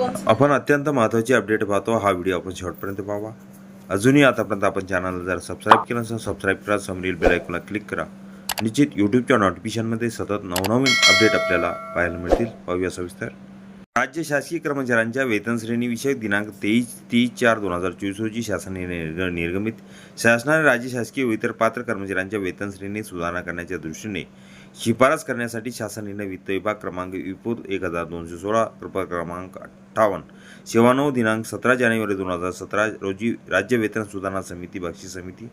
आपण अत्यंत महत्त्वाची अपडेट पाहतो. हा व्हिडिओ आपण शेवटपर्यंत पाहावा. अजूनही आतापर्यंत आपण चॅनलला जर सबस्क्राईब केलं नसेल सबस्क्राईब करा. समरील बेलायकोला क्लिक करा. निश्चित यूट्यूबच्या नोटिफिकेशनमध्ये सतत नवनवीन अपडेट आपल्याला पाहायला मिळतील. पाहूया सविस्तर. राज्य शासकीय कर्मचाऱ्यांच्या वेतन श्रेणीविषयक दिनांक तेवीस तीस चार दोन हजार चोवीस रोजी शासनाने निर्ग- निर्गमित शासनाने राज्य शासकीय व इतर पात्र कर्मचाऱ्यांच्या वेतनश्रेणीत सुधारणा करण्याच्या दृष्टीने शिफारस करण्यासाठी शासनाने वित्त विभाग क्रमांक विपूर एक हजार दोनशे सोळा कृपया क्रमांक अठ्ठावन्न सेवा नऊ दिनांक सतरा जानेवारी दोन हजार सतरा रोजी राज्य वेतन सुधारणा समिती बक्षीस समिती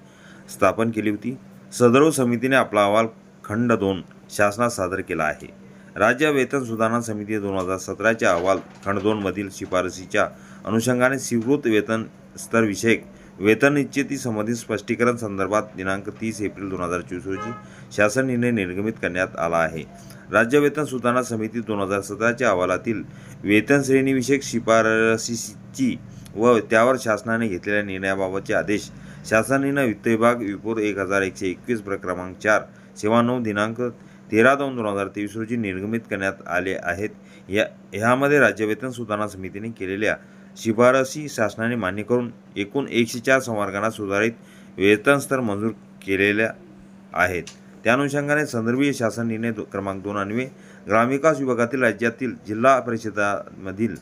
स्थापन केली होती. सदर समितीने आपला अहवाल खंड दोन शासनात सादर केला आहे. राज्य वेतन सुधारणा समिती दोन हजार सतराच्या अहवाल खंड दोनमधील शिफारसीच्या अनुषंगाने स्वीकृत वेतन स्तरविषयक वेतन निश्चिती संबंधित स्पष्टीकरण संदर्भात दिनांक तीस एप्रिल दोन हजार चोवीस रोजी शासन निर्णय निर्गमित करण्यात आला आहे. राज्य वेतन सुधारणा समिती दोन हजार सतराच्या अहवालातील वेतन श्रेणीविषयक शिफारसीची व त्यावर शासनाने घेतलेल्या निर्णयाबाबतचे आदेश शासनाने वित्त विभाग विपूर एक हजार एकशे एकवीस प्रक्रमांक चार सेवा नऊ दिनांक तेरा दोन दोन हजार तेवीस रोजी निर्गमित करण्यात आले आहेत. या ह्यामध्ये राज्य वेतन सुधारणा समितीने केलेल्या शिफारसी शासनाने मान्य करून एकूण एकशे चार संवर्गांना सुधारित वेतन स्तर मंजूर केलेल्या आहेत. त्या अनुषंगाने संदर्भीय शासन निर्णय क्रमांक दोन अन्वे ग्रामविकास विभागातील राज्यातील जिल्हा परिषदामधील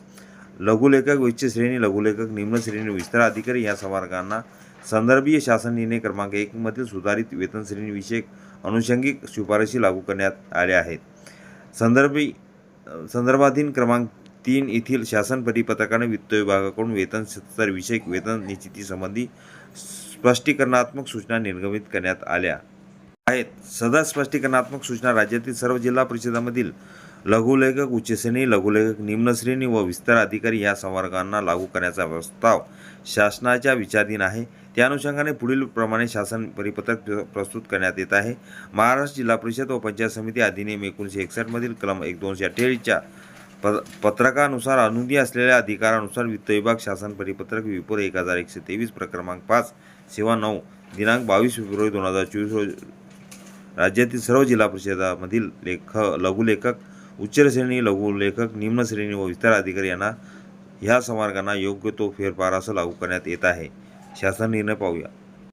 लघुलेखक उच्च श्रेणी लघुलेखक निम्न श्रेणी विस्तार अधिकारी या संवर्गांना संदर्भीय शासन निर्णय क्रमांक एकमधील सुधारित वेतन श्रेणीविषयक अनुषंगिक शिफारशी लागू करण्यात आल्या आहेत. संदर्भी संदर्भाधीन क्रमांक तीन येथील शासन परिपत्रकाने वित्त विभागाकडून वेतन स्तर विषयक वेतन निश्चितीसंबंधी स्पष्टीकरणात्मक सूचना निर्गमित करण्यात आल्या. आहेत. सदा स्पष्टीकरणात्मक सूचना राज्यातील सर्व जिल्हा परिषदामधील लघुलेखक उच्चश्रेणी लघुलेखक निम्नश्रेणी व विस्तार अधिकारी या संवर्गांना लागू करण्याचा प्रस्ताव शासनाच्या विचाराधीन आहे. त्या अनुषंगाने पुढील प्रमाणे शासन परिपत्रक प्र- प्रस्तुत करण्यात येत आहे. महाराष्ट्र जिल्हा परिषद व पंचायत समिती अधिनियम एकोणीसशे एकसष्टमधील कलम एक दोनशे अठ्ठेचाळीसच्या प पत्रकानुसार अनुदी असलेल्या अधिकारानुसार वित्त विभाग शासन परिपत्रक विपुर एक हजार एकशे तेवीस प्रक्रमांक पाच सेवा नऊ दिनांक बावीस फेब्रुवारी दोन हजार चोवीस रोज राज्यातील सर्व जिल्हा परिषदामधील लेख लघुलेखक उच्च श्रेणी लघुलेखक निम्न श्रेणी व विस्तार अधिकारी यांना ह्या संवर्गांना योग्य तो फेरफार असं लागू करण्यात येत आहे. शासन निर्णय पाहूया.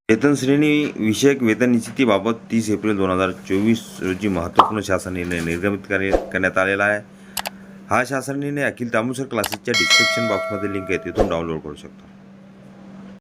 वेतन श्रेणी विषयक वेतन निश्चितीबाबत तीस एप्रिल दोन हजार चोवीस रोजी महत्त्वपूर्ण शासन निर्णय निर्गमित करण्यात आलेला आहे. हा शासन निर्णय अखिल तामुसर क्लासेसच्या डिस्क्रिप्शन बॉक्समध्ये लिंक आहे तिथून डाउनलोड करू शकतो.